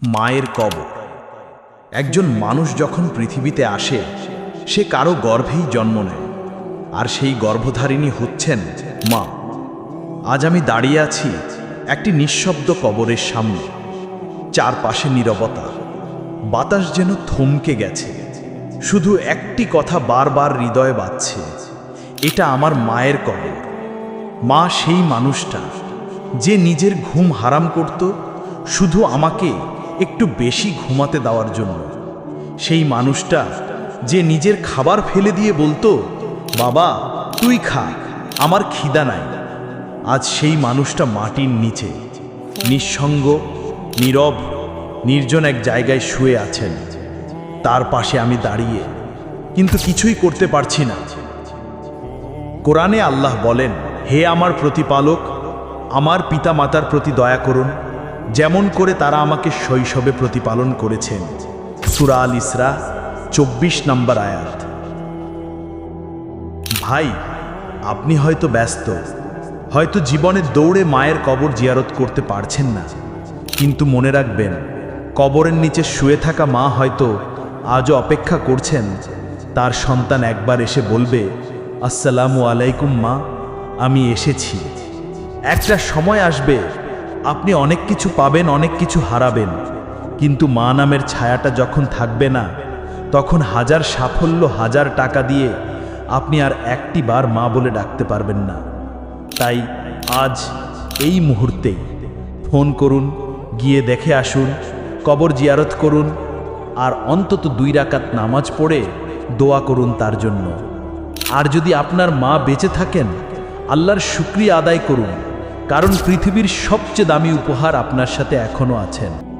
মায়ের কবর। একজন মানুষ যখন পৃথিবীতে আসে, সে কারও গর্ভেই জন্ম নেয়, আর সেই গর্ভধারিণী হচ্ছেন মা। আজ আমি দাঁড়িয়ে আছি একটি নিঃশব্দ কবরের সামনে, চারপাশে নীরবতা, বাতাস যেন থমকে গেছে। শুধু একটি কথা বারবার হৃদয়ে বাজছে, এটা আমার মায়ের কবর। মা সেই মানুষটা, যে নিজের ঘুম হারাম করত, শুধু আমাকে একটু বেশি ঘুমাতে দেওয়ার জন্য। সেই মানুষটা যে নিজের খাবার ফেলে দিয়ে বলতো, বাবা, তুই খা, আমার খিদা নাই। আজ সেই মানুষটা মাটির নিচে, নিঃসঙ্গ, নীরব, নির্জন এক জায়গায় শুয়ে আছেন। তার পাশে আমি দাঁড়িয়ে কিন্তু কিছুই করতে পারছি না। কোরআনে আল্লাহ বলেন, হে আমার প্রতিপালক, আমার পিতা মাতার প্রতি দয়া করুন যেমন করে তারা আমাকে শৈশবে প্রতিপালন করেছেন। সুরা আল ইসরা, চব্বিশ নম্বর আয়াত। ভাই, আপনি হয়তো ব্যস্ত। হয়তো জীবনে দৌড়ে মায়ের কবর জিয়ারত করতে পারছেন না। কিন্তু মনে রাখবেন, কবরের নিচে শুয়ে থাকা মা হয়তো আজও অপেক্ষা করছেন। তার সন্তান একবার এসে বলবে, আসসালামু আলাইকুম মা, আমি এসেছি। একটা সময় আসবে আপনি অনেক কিছু পাবেন, অনেক কিছু হারাবেন। কিন্তু মা নামের ছায়াটা যখন থাকবে না, তখন হাজার সাফল্য, হাজার টাকা দিয়ে আপনি আর একটি বার মা বলে ডাকতে পারবেন না। তাই আজ এই মুহূর্তেই ফোন করুন, গিয়ে দেখে আসুন, কবর জিয়ারত করুন, আর অন্তত দুই রাকাত নামাজ পড়ে দোয়া করুন তার জন্য। আর যদি আপনার মা বেঁচে থাকেন, আল্লাহর শুক্রিয়া আদায় করুন। কারণ পৃথিবীর সবচেয়ে দামি উপহার আপনার সাথে এখনও আছেন।